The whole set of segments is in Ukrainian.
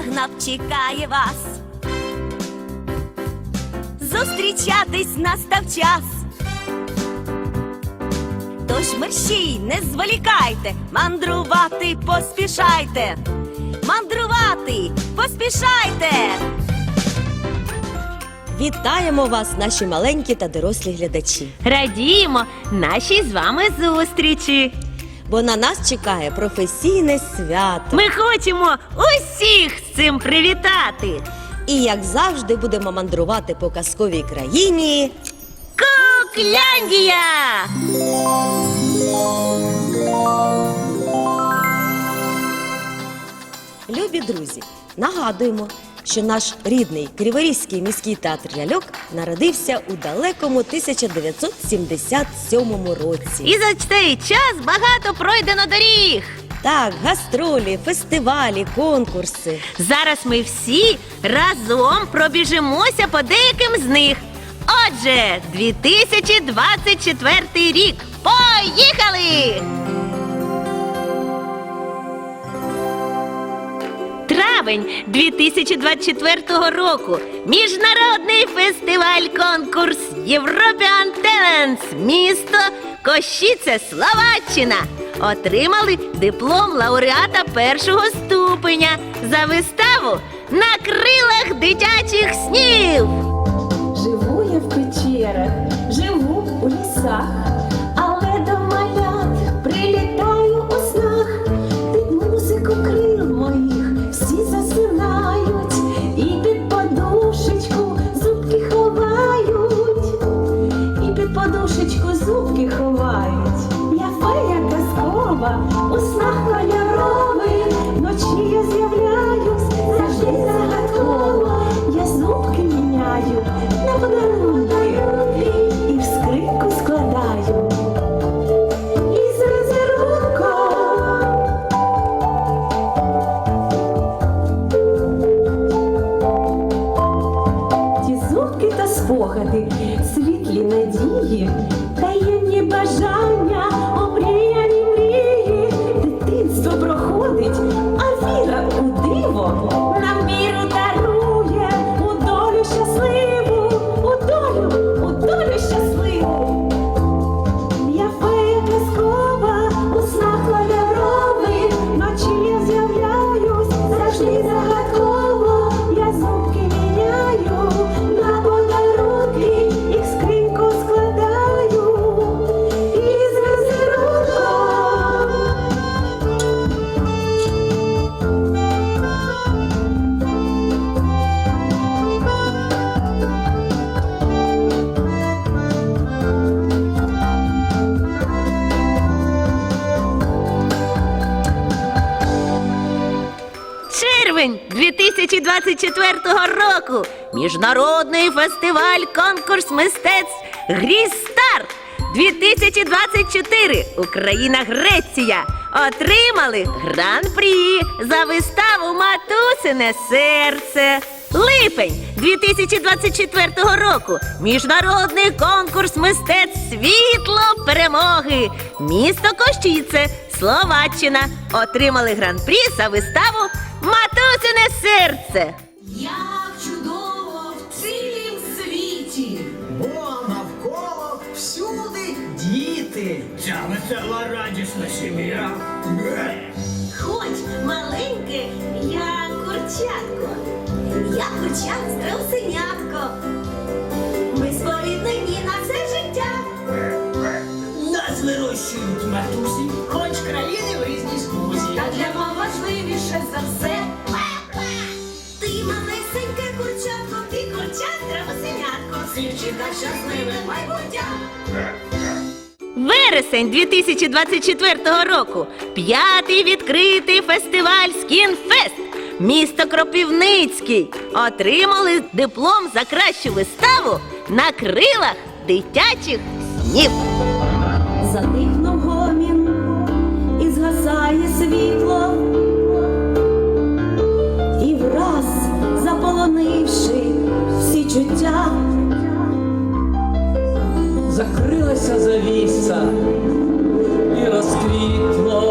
загнав, чекає вас. Зустрічатись настав час. Тож мерщій, не зволікайте, мандрувати поспішайте. Мандрувати поспішайте. Вітаємо вас, наші маленькі та дорослі глядачі. Радіємо нашій з вами зустрічі. Бо на нас чекає професійне свято. Ми хочемо усіх з цим привітати. І як завжди будемо мандрувати по казковій країні. Кукляндія! Любі друзі, нагадуємо, що наш рідний Криворізький міський театр ляльок народився у далекому 1977 році. І за цей час багато пройдено доріг. Так, гастролі, фестивалі, конкурси. Зараз ми всі разом пробіжимося по деяким з них. Отже, 2024 рік. Поїхали! Травень 2024 року. Міжнародний фестиваль конкурс European Talents. Місто Кощіце, Словаччина. Отримали диплом лауреата першого ступеня за виставу на крилах дитячих снів. Живу я в печерах, живу у лісах, 2024 року. Міжнародний фестиваль конкурс мистецтв Грістар 2024 Україна Греція отримали гран-прі за виставу Матусине серце. Липень 2024 року. Міжнародний конкурс мистецтв Світло перемоги. Місто Кощіце, Словаччина отримали гран-прі за виставу Матусине серце. Як чудово в цілім світі! Бо навколо всюди діти. Ця весела радісна сім'я. Хоч маленьке, я курчатко, я курчат страусенятко. Ми сповіднені на все життя. Нас вирощують матусі, важливіше за все. Ти малесеньке курчатко, ти курчат страусенятко. Сівчика щасливе майбуття. Вересень 2024 року. П'ятий відкритий фестиваль Скінфест. Місто Кропивницький отримали диплом за кращу виставу на крилах дитячих снів. Затихнув гомін і згасає світло, Втративши всі чуття, закрилася завіса і розквітло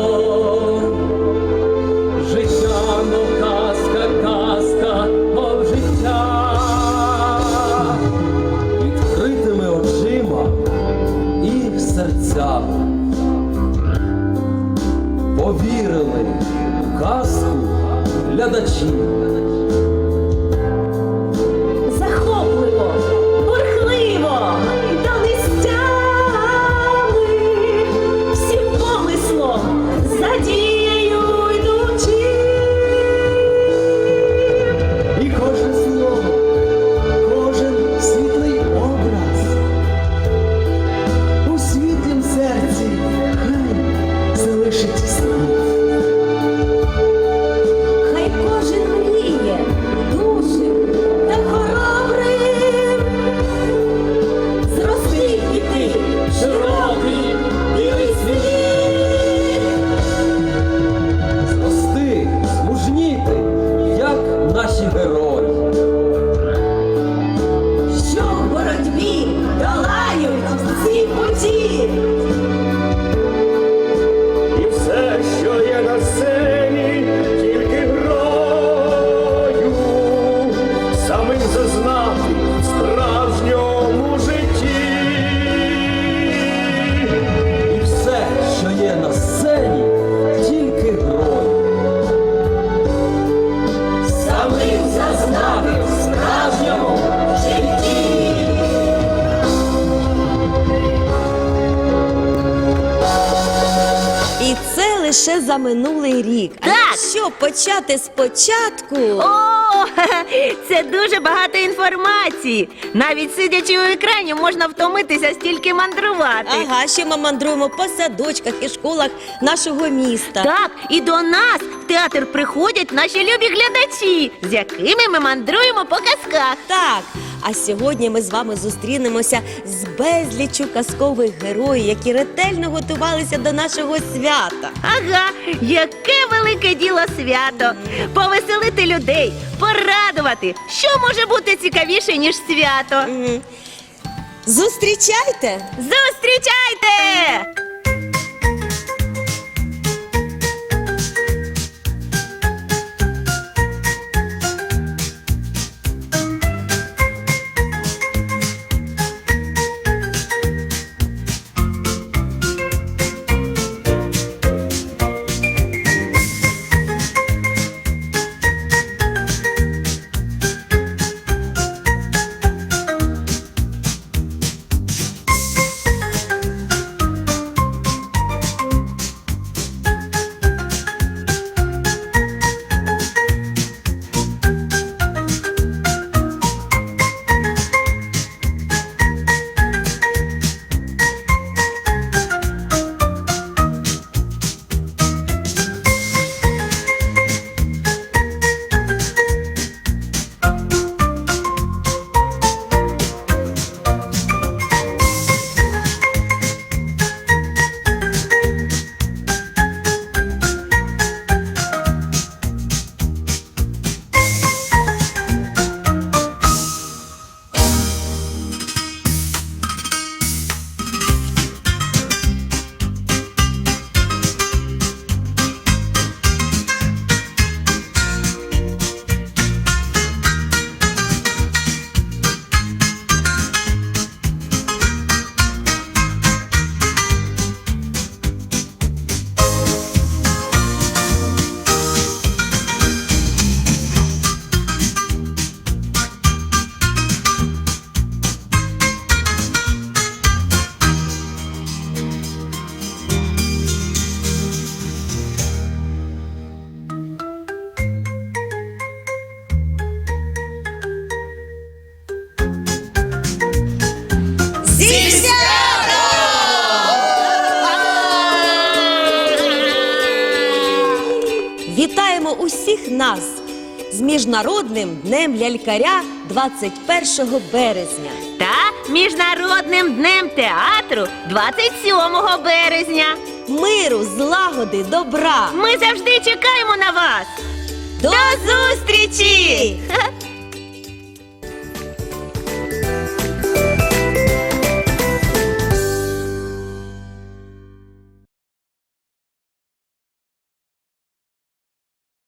життя, мов казка, казка, мов життя, відкритими очима і серцями повірили в казку глядачів. Лише за минулий рік. А Так. якщо почати спочатку. О, це дуже багато інформації. Навіть сидячи у екрані, можна втомитися стільки мандрувати. Ага, ще ми мандруємо по садочках і школах нашого міста. Так, і до нас в театр приходять наші любі глядачі, з якими ми мандруємо по казках. Так, а сьогодні ми з вами зустрінемося з безліччю казкових героїв, які ретельно готувалися до нашого свята. Ага, яке велике діло свято! Повеселити людей, порадувати. Що може бути цікавіше, ніж свято? Зустрічайте! Зустрічайте! Нас з Міжнародним днем лялькаря 21 березня. Та Міжнародним днем театру 27 березня. Миру, злагоди, добра. Ми завжди чекаємо на вас. До До зустрічі!